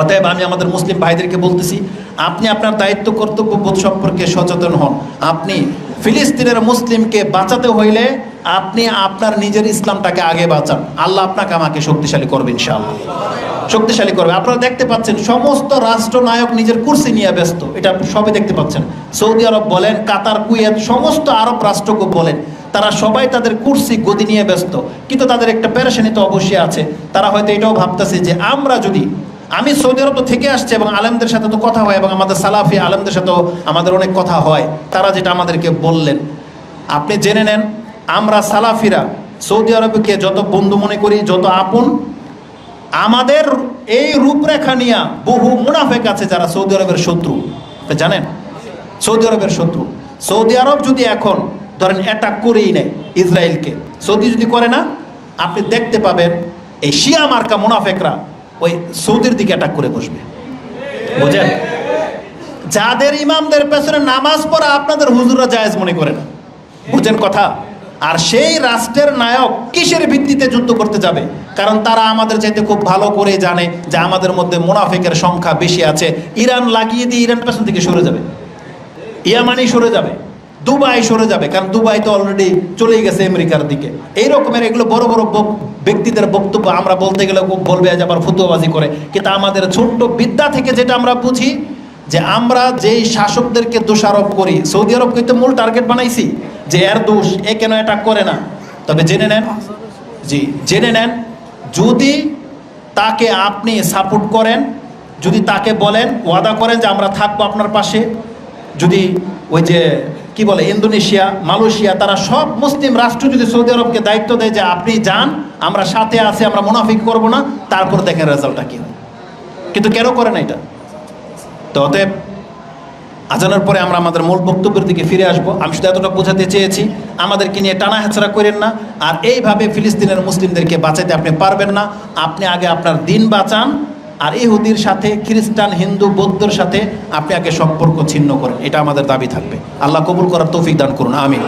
অতএব আমি আমাদের মুসলিম ভাইদেরকে বলতেছি, আপনি আপনার দায়িত্ব কর্তব্য বোধ সম্পর্কে সচেতন হন। আপনি ফিলিস্তিনের মুসলিমকে বাঁচাতে হইলে আপনি আপনার নিজের ইসলামটাকে আগে বাঁচান। আল্লাহ আপনাকে আমাকে শক্তিশালী করবে, ইনশাআল্লাহ। শক্তিশালী করবে। আপনারা দেখতে পাচ্ছেন, সমস্ত রাষ্ট্রনায়ক নিজের কুর্সি নিয়ে ব্যস্ত। এটা সবই দেখতে পাচ্ছেন। সৌদি আরব বলেন, কাতার, কুয়েত, সমস্ত আরব রাষ্ট্রকে বলেন, তারা সবাই তাদের কুর্সি গদি নিয়ে ব্যস্ত। কিন্তু তাদের একটা প্যারেশানি তো অবশ্যই আছে। তারা হয়তো এটাও ভাবতেছে যে আমরা যদি আমি সৌদি আরব তো থেকে আসছি এবং আলেমদের সাথে তো কথা হয় এবং আমাদের সালাফি আলেমদের সাথেও আমাদের অনেক কথা হয়। তারা যেটা আমাদেরকে বললেন। আপনি জেনে নেন, আমরা সালাফিরা সৌদি আরবকে যত বন্ধু মনে করি, যত আপন, আমাদের এই রূপরেখা নিয়ে বহু মুনাফেক আছে যারা সৌদি আরবের শত্রু। জানেন? সৌদি আরবের শত্রু। সৌদি আরব যদি এখন, ধরেন অ্যাটাক করেই নেয় ইসরায়েলকে, সৌদি যদি করে না, আপনি দেখতে পাবেন, এই শিয়া মার্কা মুনাফেকরা ওই সৌদির দিকে অ্যাটাক করে বসবে। বুঝেন? যাদের ইমামদের পেছনে নামাজ পড়া আপনাদের হুজুররা জায়েজ মনে করে না। বুঝেন কথা? আর সেই রাষ্ট্রের নায়ক কিসের ভিত্তিতে যুদ্ধ করতে যাবে? কারণ তারা আমাদের চাইতে খুব ভালো করে জানে যে আমাদের মধ্যে মুনাফিকের সংখ্যা বেশি আছে। ইরান লাগিয়ে দিয়ে ইরান পেছন থেকে সরে যাবে। ইয়ামানি সরে যাবে। দুবাই সরে যাবে, কারণ দুবাই তো অলরেডি চলেই গেছে আমেরিকার দিকে। এই রকমের এগুলো বড় বড় ব্যক্তিদের বক্তব্য আমরা বলতে গেলে বলবে যে আবার ফুতুয়াবাজি করে। কিন্তু আমাদের ছোট্ট বিদ্যা থেকে যেটা আমরা বুঝি, যে আমরা যেই শাসকদেরকে দোষারোপ করি, সৌদি আরবকে তো মূল টার্গেট বানাইছি, যে এর দোষ এ কেন অ্যাটাক করে না। তবে জেনে নেন, জি, জেনে নেন, যদি তাকে আপনি সাপোর্ট করেন, যদি তাকে বলেন, ওয়াদা করেন যে আমরা থাকব আপনার পাশে, যদি ওই যে কি বলে, ইন্দোনেশিয়া, মালয়েশিয়া, তারা সব মুসলিম রাষ্ট্র যদি সৌদি আরবকে দায়িত্ব দেয় যে আপনি যান, আমরা সাথে আছি, আমরা মুনাফিক করব না, তারপর দেখেন রেজাল্টটা কি হয়। কিন্তু কেন করে না এটা? তো অতএব, আজানোর পরে আমরা আমাদের মূল বক্তব্যের দিকে ফিরে আসব। আমি শুধু এতটা বোঝাতে চেয়েছি, আমাদেরকে নিয়ে টানা হেঁচড়া করেন না, আর এইভাবে ফিলিস্তিনের মুসলিমদেরকে বাঁচাতে আপনি পারবেন না। আপনি আগে আপনার দিন বাঁচান আর ইহুদির সাথে, খ্রিস্টান, হিন্দু, বৌদ্ধর সাথে আপনি আগে সম্পর্ক ছিন্ন করেন। এটা আমাদের দাবি থাকবে। আল্লাহ কবুল করার তৌফিক দান করুন। আমিন।